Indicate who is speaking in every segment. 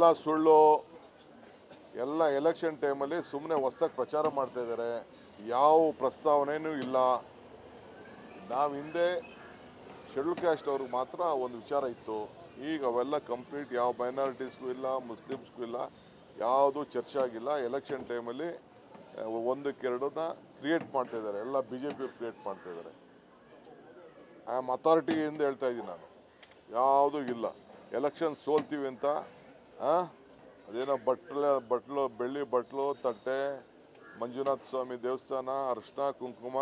Speaker 1: ಅವೆಲ್ಲ ಸುಳ್ಳು, ಎಲ್ಲ ಎಲೆಕ್ಷನ್ ಟೈಮಲ್ಲಿ ಸುಮ್ಮನೆ ಹೊಸ್ದಾಗಿ ಪ್ರಚಾರ ಮಾಡ್ತಾ ಇದ್ದಾರೆ ಯಾವ ಪ್ರಸ್ತಾವನೆಯೂ ಇಲ್ಲ. ನಾವು ಹಿಂದೆ ಶೆಡ್ಯೂಲ್ ಕ್ಯಾಸ್ಟ್ ಅವ್ರಿಗೆ ಮಾತ್ರ ಒಂದು ವಿಚಾರ ಇತ್ತು. ಈಗ ಅವೆಲ್ಲ ಕಂಪ್ಲೀಟ್ ಯಾವ ಮೈನಾರಿಟೀಸ್ಗೂ ಇಲ್ಲ ಮುಸ್ಲಿಮ್ಸ್ಗೂ ಇಲ್ಲ, ಯಾವುದೂ ಚರ್ಚೆ ಆಗಿಲ್ಲ. ಎಲೆಕ್ಷನ್ ಟೈಮಲ್ಲಿ ಒಂದಕ್ಕೆರಡನ್ನ ಕ್ರಿಯೇಟ್ ಮಾಡ್ತಾ ಇದ್ದಾರೆ ಎಲ್ಲ ಬಿ ಜೆ ಪಿ ಕ್ರಿಯೇಟ್ ಮಾಡ್ತಾ ಇದ್ದಾರೆ ಐ ಆಮ್ ಅಥಾರಿಟಿಯಿಂದ ಹೇಳ್ತಾ ಇದ್ದೀನಿ ನಾನು. ಯಾವುದೂ ಇಲ್ಲ. ಎಲೆಕ್ಷನ್ ಸೋಲ್ತೀವಿ ಅಂತ? ಅದೇನೋ ಬಟ್ಲ ಬಟ್ಲು ಬೆಳ್ಳಿ ಬಟ್ಲು ತಟ್ಟೆ ಮಂಜುನಾಥ ಸ್ವಾಮಿ ದೇವಸ್ಥಾನ ಅರ್ಶನ ಕುಂಕುಮ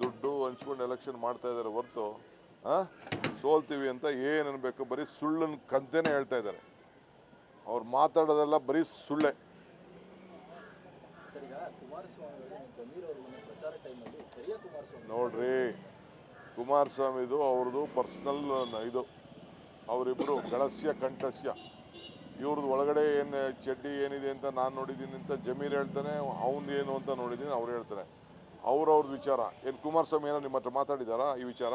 Speaker 1: ದುಡ್ಡು ಹಂಚ್ಕೊಂಡು ಎಲೆಕ್ಷನ್ ಮಾಡ್ತಾ ಇದ್ದಾರೆ ಹೊರತು? ಸೋಲ್ತೀವಿ ಅಂತ ಏನು ಅನ್ಬೇಕು ಬರೀ ಸುಳ್ಳನ್ನು ಕಂತೆನೇ ಹೇಳ್ತಾ ಇದ್ದಾರೆ. ಅವ್ರು ಮಾತಾಡೋದೆಲ್ಲ ಬರೀ ಸುಳ್ಳೆ. ನೋಡ್ರಿ ಕುಮಾರಸ್ವಾಮಿದು ಅವ್ರದ್ದು ಪರ್ಸ್ನಲ್ ಇದು. ಅವರಿಬ್ಬರು ಗಳಸ್ಯ ಕಂಠಸ್ಯ. ಇವ್ರದ್ದು ಒಳಗಡೆ ಏನು ಚಡ್ಡಿ ಏನಿದೆ ಅಂತ ನಾನು ನೋಡಿದ್ದೀನಿ ಅಂತ ಜಮೀರ್ ಹೇಳ್ತಾನೆ ಅವ್ನು ಏನು ಅಂತ ನೋಡಿದ್ದೀನಿ ಅವ್ರು ಹೇಳ್ತಾರೆ. ಅವ್ರವ್ರದ್ದು ವಿಚಾರ. ಏನು ಕುಮಾರಸ್ವಾಮಿ ಏನೋ ನಿಮ್ಮ ಹತ್ರ ಮಾತಾಡಿದಾರಾ ಈ ವಿಚಾರ?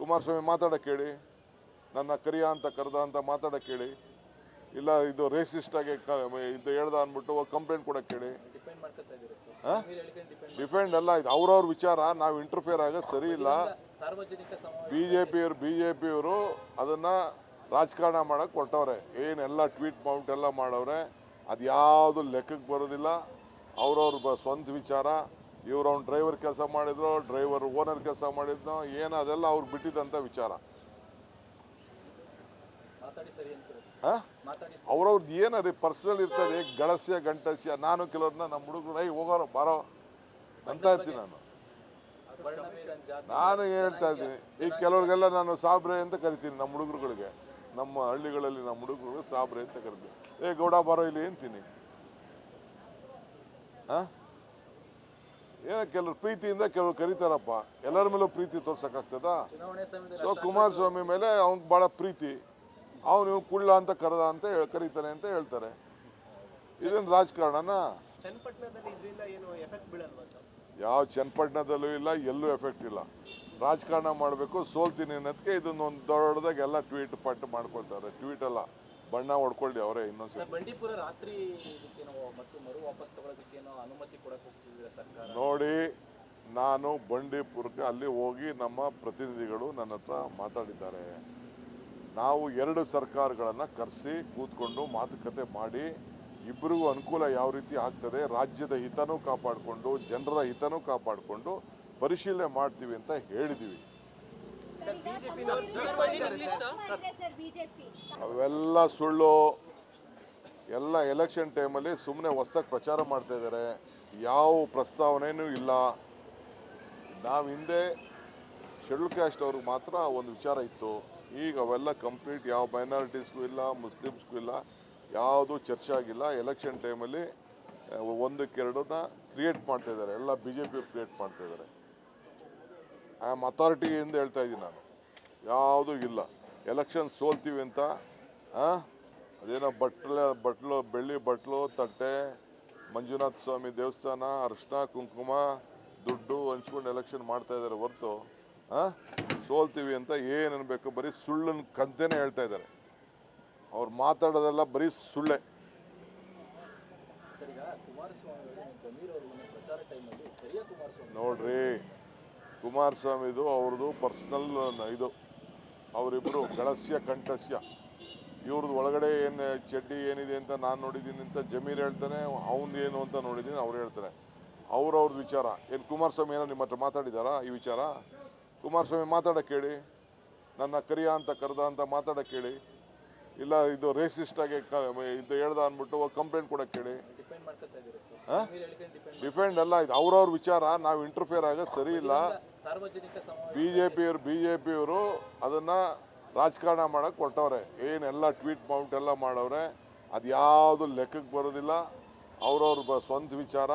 Speaker 1: ಕುಮಾರಸ್ವಾಮಿ ಮಾತಾಡಕ್ಕೆ ಹೇಳಿ ನನ್ನ ಕರಿಯ ಅಂತ ಕರೆದ ಅಂತ ಮಾತಾಡಕ್ಕೆ ಹೇಳಿ ಇಲ್ಲ ಇದು ರೇಸಿಸ್ಟ್ ಆಗಿ ಕ- ಇದು ಹೇಳ್ದ ಅಂದ್ಬಿಟ್ಟು ಕಂಪ್ಲೇಂಟ್ ಕೊಡಕ್ಕೆ ಹೇಳಿ
Speaker 2: ಹಾಂ?
Speaker 1: ಡಿಫೆಂಡ್ ಎಲ್ಲ ಇದು ಅವ್ರವ್ರ ವಿಚಾರ. ನಾವು ಇಂಟರ್ಫಿಯರ್ ಆಗೋದು ಸರಿ ಇಲ್ಲ. ಬಿ ಜೆ ಪಿಯವರು ಬಿ ಜೆ ಪಿಯವರು ಅದನ್ನು ರಾಜಕಾರಣ ಮಾಡೋಕ್ಕೆ ಕೊಟ್ಟವ್ರೆ ಏನೆಲ್ಲ ಟ್ವೀಟ್ ಮೌಂಟ್ ಎಲ್ಲ ಮಾಡವ್ರೆ ಅದು ಯಾವುದು ಲೆಕ್ಕಕ್ಕೆ ಬರೋದಿಲ್ಲ. ಅವ್ರವ್ರ ಬ ಸ್ವಂತ ವಿಚಾರ. ಇವ್ರು ಅವ್ನು ಡ್ರೈವರ್ ಕೆಲಸ ಮಾಡಿದ್ರು ಡ್ರೈವರ್ ಓನರ್ ಕೆಲಸ ಮಾಡಿದ್ನೋ ಏನು ಅದೆಲ್ಲ ಅವ್ರು ಬಿಟ್ಟಿದ್ದಂಥ ವಿಚಾರ. ಹಾಂ?
Speaker 2: ಮಾತಾಡಿ ಸರಿ.
Speaker 1: ಅವ್ರವ್ರದ್ದು ಪರ್ಸ್ನಲ್ ಪರ್ಸನಲ್ ಇರ್ತದೆ ಗಳಸ್ಯ ಗಂಟಸ್ಯ ನಾನು ಕೆಲವ್ರನ್ನ ನಮ್ಮ ಹುಡುಗರು ಐ ಹೋಗೋರು ಬಾರೋ. ಅಂತ ಇರ್ತೀನಿ ನಾನು. ನಾನು ಹೇಳ್ತಾ ಇದ್ದೀನಿ. ಈಗ ಕೆಲವ್ರಿಗೆಲ್ಲ ನಾನು ಸಾಬ್ರೆ ಅಂತ ಕರಿತೀನಿ ನಮ್ಮ ಹುಡುಗರುಗಳಿಗೆ. ನಮ್ಮ ಹಳ್ಳಿಗಳಲ್ಲಿ ನಮ್ಮ ಹುಡುಗರು ಸಾಬ್ರೆ ಅಂತ ಕರೆದ್ವಿ ಏ ಗೌಡ ಬಾರೋ ಇಲ್ಲಿ ಅಂತೀನಿ ಆ? ಏನೋ ಕೆಲವ್ರು ಪ್ರೀತಿಯಿಂದ ಕೆಲವ್ರು ಕರೀತಾರಪ್ಪ. ಎಲ್ಲರ ಮೇಲೂ ಪ್ರೀತಿ ತೋರ್ಸಕ್ಕಾಗ್ತದಾ? ಸೊ ಕುಮಾರಸ್ವಾಮಿ ಮೇಲೆ ಅವ್ನಿಗೆ ಭಾಳ ಪ್ರೀತಿ. ಅವನು ಇವ್ನು ಕುಳ್ಳ ಅಂತ ಕರೆದ ಅಂತ ಹೇಳ್- ಕರೀತಾನೆ ಅಂತ ಹೇಳ್ತಾರೆ. ಇದೇನು ರಾಜಕಾರಣನ? ಯಾವ ಚನ್ನಪಟ್ಟಣದಲ್ಲೂ ಇಲ್ಲ ಎಲ್ಲೂ ಎಫೆಕ್ಟ್ ಇಲ್ಲ. ರಾಜಕಾರಣ ಮಾಡಬೇಕು ಸೋಲ್ತೀನಿ ಅನ್ನೋದಕ್ಕೆ ಇದನ್ನೊಂದು ದೊಡ್ಡದಾಗಿ ಎಲ್ಲ ಟ್ವೀಟ್ ಪಟ್ಟು ಮಾಡ್ಕೊಳ್ತಾರೆ. ಟ್ವೀಟ್ ಅಲ್ಲ ಬಣ್ಣ ಹೊಡ್ಕೊಳ್ಳಿ ಅವರೇ ಇನ್ನೊಂದು
Speaker 2: ಸರ್. ಬಂಡೀಪುರ ರಾತ್ರಿ ಇದಕ್ಕೇನೋ ಮತ್ತು ಮರು ವಾಪಸ್ ತಗೊಳ್ಳೋದಕ್ಕೇನೋ ಅನುಮತಿ ಕೊಡಕ್ಕೆ ಹೋಗ್ತಿದ್ದೀರಾ ಸರ್ಕಾರ?
Speaker 1: ನೋಡಿ ನಾನು ಬಂಡೀಪುರಕ್ಕೆ ಅಲ್ಲಿ ಹೋಗಿ ನಮ್ಮ ಪ್ರತಿನಿಧಿಗಳು ನನ್ನ ಹತ್ರ ಮಾತಾಡಿದ್ದಾರೆ. ನಾವು ಎರಡು ಸರ್ಕಾರಗಳನ್ನು ಕರೆಸಿ ಕೂತ್ಕೊಂಡು ಮಾತುಕತೆ ಮಾಡಿ ಇಬ್ಬರಿಗೂ ಅನುಕೂಲ ಯಾವ ರೀತಿ ಆಗ್ತದೆ ರಾಜ್ಯದ ಹಿತನೂ ಕಾಪಾಡಿಕೊಂಡು ಜನರ ಹಿತನೂ ಕಾಪಾಡಿಕೊಂಡು ಪರಿಶೀಲನೆ ಮಾಡ್ತೀವಿ ಅಂತ ಹೇಳಿದ್ದೀವಿ
Speaker 3: ಮಾಡಿದೆ ಸರ್ ಬಿಜೆಪಿ.
Speaker 1: ಅವೆಲ್ಲ ಸುಳ್ಳು. ಎಲ್ಲ ಎಲೆಕ್ಷನ್ ಟೈಮಲ್ಲಿ ಸುಮ್ಮನೆ ಹೊಸ್ದಾಗಿ ಪ್ರಚಾರ ಮಾಡ್ತಾ ಇದ್ದಾರೆ. ಯಾವ ಪ್ರಸ್ತಾವನೆಯೂ ಇಲ್ಲ. ನಾವು ಹಿಂದೆ ಶೆಡ್ಯೂಲ್ ಕ್ಯಾಸ್ಟ್ ಅವ್ರಿಗೆ ಮಾತ್ರ ಒಂದು ವಿಚಾರ ಇತ್ತು. ಈಗ ಅವೆಲ್ಲ ಕಂಪ್ಲೀಟ್ ಯಾವ ಮೈನಾರಿಟೀಸ್ಗೂ ಇಲ್ಲ ಮುಸ್ಲಿಮ್ಸ್ಗೂ ಇಲ್ಲ ಯಾವುದು ಚರ್ಚೆ ಆಗಿಲ್ಲ. ಎಲೆಕ್ಷನ್ ಟೈಮಲ್ಲಿ ಒಂದಕ್ಕೆರಡನ್ನ ಕ್ರಿಯೇಟ್ ಮಾಡ್ತಾ ಇದ್ದಾರೆ. ಎಲ್ಲ ಬಿ ಜೆ ಪಿ ಕ್ರಿಯೇಟ್ ಮಾಡ್ತಾ ಇದ್ದಾರೆ. ಐ ಆಮ್ ಅಥಾರಿಟಿಯಿಂದ ಹೇಳ್ತಾ ಇದ್ದೀನಿ ನಾನು. ಯಾವುದೂ ಇಲ್ಲ. ಎಲೆಕ್ಷನ್ ಸೋಲ್ತೀವಿ ಅಂತ? ಅದೇನೋ ಬಟ್ಲೆ ಬಟ್ಲು ಬೆಳ್ಳಿ ಬಟ್ಲು ತಟ್ಟೆ ಮಂಜುನಾಥ ಸ್ವಾಮಿ ದೇವಸ್ಥಾನ ಅರ್ಶಿನ ಕುಂಕುಮ ದುಡ್ಡು ಹಂಚ್ಕೊಂಡು ಎಲೆಕ್ಷನ್ ಮಾಡ್ತಾ ಇದ್ದಾರೆ ಹೊರತು? ಸೋಲ್ತೀವಿ ಅಂತ ಏನು ಅನ್ಬೇಕು? ಬರೀ ಸುಳ್ಳನ್ನು ಕಂತೆನೇ ಹೇಳ್ತಾ ಇದ್ದಾರೆ. ಅವ್ರು ಮಾತಾಡೋದೆಲ್ಲ ಬರೀ ಸುಳ್ಳೆ. ನೋಡ್ರಿ. ಕುಮಾರಸ್ವಾಮಿದು ಅವ್ರದ್ದು ಪರ್ಸ್ನಲ್ ಇದು. ಅವರಿಬ್ಬರು ಗಳಸ್ಯ ಕಂಠಸ್ಯ. ಇವ್ರದ್ದು ಒಳಗಡೆ ಏನು ಚಡ್ಡಿ ಏನಿದೆ ಅಂತ ನಾನು ನೋಡಿದ್ದೀನಿ ಅಂತ ಜಮೀರ್ ಹೇಳ್ತಾನೆ ಅವನ್ ಏನು ಅಂತ ನೋಡಿದ್ದೀನಿ ಅವ್ರು ಹೇಳ್ತಾರೆ. ಅವ್ರವ್ರದ್ದು ವಿಚಾರ. ಏನು ಕುಮಾರಸ್ವಾಮಿ ಏನೋ ನಿಮ್ಮ ಹತ್ರ ಮಾತಾಡಿದಾರಾ ಈ ವಿಚಾರ? ಕುಮಾರಸ್ವಾಮಿ ಮಾತಾಡೋ ಹೇಳಿ ನನ್ನ ಕರಿಯ ಅಂತ ಕರೆದ ಅಂತ ಮಾತಾಡಕ್ಕೆ ಹೇಳಿ ಇಲ್ಲ ಇದು ರೇಸಿಸ್ಟಾಗಿ ಇದು ಹೇಳ್ದ ಅಂದ್ಬಿಟ್ಟು ಕಂಪ್ಲೇಂಟ್ ಕೊಡಕ್ಕೆ ಹೇಳಿ ಡಿಫೆಂಡ್ ಎಲ್ಲ ಇದು ಅವ್ರವ್ರ ವಿಚಾರ ನಾವು ಇಂಟರ್ಫಿಯರ್ ಆಗೋದು ಸರಿ ಇಲ್ಲ. ಬಿ ಜೆ ಪಿಯವರು ಬಿ ಜೆ ಪಿಯವರು ಅದನ್ನು ರಾಜಕಾರಣ ಮಾಡೋಕ್ಕೆ ಕೊಟ್ಟವ್ರೆ ಏನೆಲ್ಲ ಟ್ವೀಟ್ ಮೌಂಟ್ ಎಲ್ಲ ಮಾಡವ್ರೆ. ಅದು ಯಾವುದು ಲೆಕ್ಕಕ್ಕೆ ಬರೋದಿಲ್ಲ. ಅವ್ರವ್ರ ಬ ಸ್ವಂತ ವಿಚಾರ.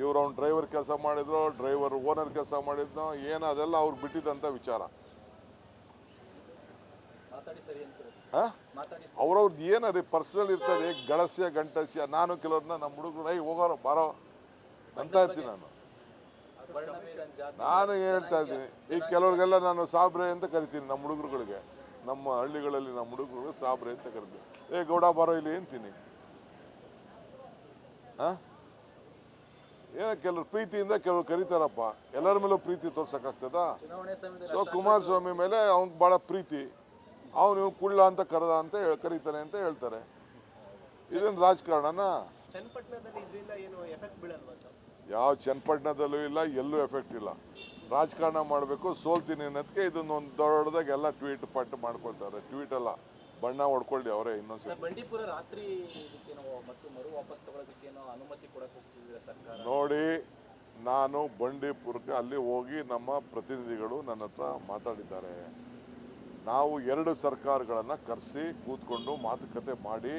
Speaker 1: ಇವ್ರು ಅವ್ನು ಡ್ರೈವರ್ ಕೆಲಸ ಮಾಡಿದ್ರು ಡ್ರೈವರ್ ಓನರ್ ಕೆಲಸ ಮಾಡಿದ್ನೋ ಏನು ಅದೆಲ್ಲ ಅವ್ರು ಬಿಟ್ಟಿದ್ದಂಥ ವಿಚಾರ. ಅವ್ರವ್ರದ್ದು ಏನಾರಿ ಪರ್ಸನಲ್ ಇರ್ತದೆ ಗಳಸ್ಯ ಗಂಟಸ್ಯ ನಾನು ಕೆಲವ್ರನ್ನ ನಮ್ಮ ಹುಡುಗರು ಐ ಹೋಗೋರು ಬಾರೋ. ಅಂತ ಇರ್ತೀನಿ ನಾನು.
Speaker 2: ವರ್ಣವೇದ ಏನ್
Speaker 1: ನಾನು ಹೇಳ್ತಾ ಇದ್ದೀನಿ ಈ ಕೆಲವ್ರಿಗೆಲ್ಲ ನಾನು ಸಾಬ್ರೆ ಅಂತ ಕರಿತೀನಿ ನಮ್ಮ ಹುಡುಗರುಗಳಿಗೆ. ನಮ್ಮ ಹಳ್ಳಿಗಳಲ್ಲಿ ನಮ್ಮ ಹುಡುಗರು ಸಾಬ್ರೆ ಅಂತ ಕರಿತೀನಿ. ಏ ಗೌಡ ಬಾರೋ ಇಲ್ಲಿ ಅಂತೀನಿ. ಆ ಏನೋ ಕೆಲವ್ರು ಪ್ರೀತಿಯಿಂದ ಕೆಲವ್ರು ಕರೀತಾರಪ್ಪ. ಎಲ್ಲರ ಮೇಲೂ ಪ್ರೀತಿ ತೋರ್ಸಕ್ಕಾಗ್ತದ? ಸೊ ಕುಮಾರಸ್ವಾಮಿ ಮೇಲೆ ಅವ್ನ್ ಭಾಳ ಪ್ರೀತಿ. ಅವನು ಇವ್ನು ಕುಳ್ಳ ಅಂತ ಕರೆದ ಅಂತ ಕರೀತಾನೆ ಅಂತ ಹೇಳ್ತಾರೆ. ಇದೇನು ರಾಜಕಾರಣನಾ? ಯಾವ ಚನ್ನಪಟ್ಟಣದಲ್ಲೂ ಇಲ್ಲ ಎಲ್ಲೂ ಎಫೆಕ್ಟ್ ಇಲ್ಲ. ರಾಜಕಾರಣ ಮಾಡಬೇಕು ಸೋಲ್ತೀನಿ ಅನ್ನೋದಕ್ಕೆ ಇದನ್ನೊಂದು ದೊಡ್ಡದಾಗಿ ಎಲ್ಲ ಟ್ವೀಟ್ ಪಟ್ಟು ಮಾಡ್ಕೊಳ್ತಾರೆ. ಟ್ವೀಟ್ ಅಲ್ಲ ಬಣ್ಣ ಹೊಡ್ಕೊಳ್ಳಿ ಅವರೇ ಇನ್ನೊಂದು
Speaker 2: ಸರ್ ಬಂಡೀಪುರ ರಾತ್ರಿ ಸರ್ಕಾರ?
Speaker 1: ನೋಡಿ ನಾನು ಬಂಡೀಪುರಕ್ಕೆ ಅಲ್ಲಿ ಹೋಗಿ ನಮ್ಮ ಪ್ರತಿನಿಧಿಗಳು ನನ್ನ ಹತ್ರ ಮಾತಾಡಿದ್ದಾರೆ. ನಾವು ಎರಡು ಸರ್ಕಾರಗಳನ್ನು ಕರೆಸಿ ಕೂತ್ಕೊಂಡು ಮಾತುಕತೆ ಮಾಡಿ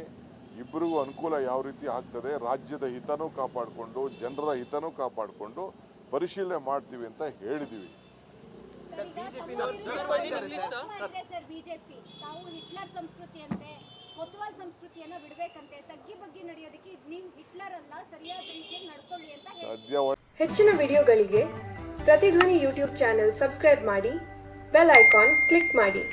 Speaker 1: ಇಬ್ಬರಿಗೂ ಅನುಕೂಲ ಯಾವ ರೀತಿ ಆಗ್ತದೆ ರಾಜ್ಯದ ಹಿತನೂ ಕಾಪಾಡಿಕೊಂಡು ಜನರ ಹಿತನೂ ಕಾಪಾಡಿಕೊಂಡು ಪರಿಶೀಲನೆ ಮಾಡ್ತೀವಿ ಅಂತ ಹೇಳಿದ್ದೀವಿ
Speaker 4: ಸರ್ ಬಿಜೆಪಿ
Speaker 3: ಮಾಡಿದೆ ಸರ್ ಬಿಜೆಪಿ. ತಾವು ಹಿಟ್ಲರ್ ಸಂಸ್ಕೃತಿ ಅಂತೆ ಕೊತ್ವಾಲ್ ಸಂಸ್ಕೃತಿಯನ್ನ ಬಿಡ್ಬೇಕಂತೆ ತಗ್ಗಿ ಬಗ್ಗಿ ನಡೆಯೋದಕ್ಕೆ ನೀವು ಹಿಟ್ಲರ್ ಅಲ್ಲ ಸರಿಯಾದ ರೀತಿಯಲ್ಲಿ ನಡ್ಕೊಳ್ಳಿ ಅಂತ ಹೇಳಿ
Speaker 5: ಹೆಚ್ಚಿನ ವಿಡಿಯೋಗಳಿಗೆ ಪ್ರತಿಧ್ವನಿ ಯೂಟ್ಯೂಬ್ ಚಾನೆಲ್ ಸಬ್ಸ್ಕ್ರೈಬ್ ಮಾಡಿ ಬೆಲ್ ಐಕಾನ್ ಕ್ಲಿಕ್ ಮಾಡಿ.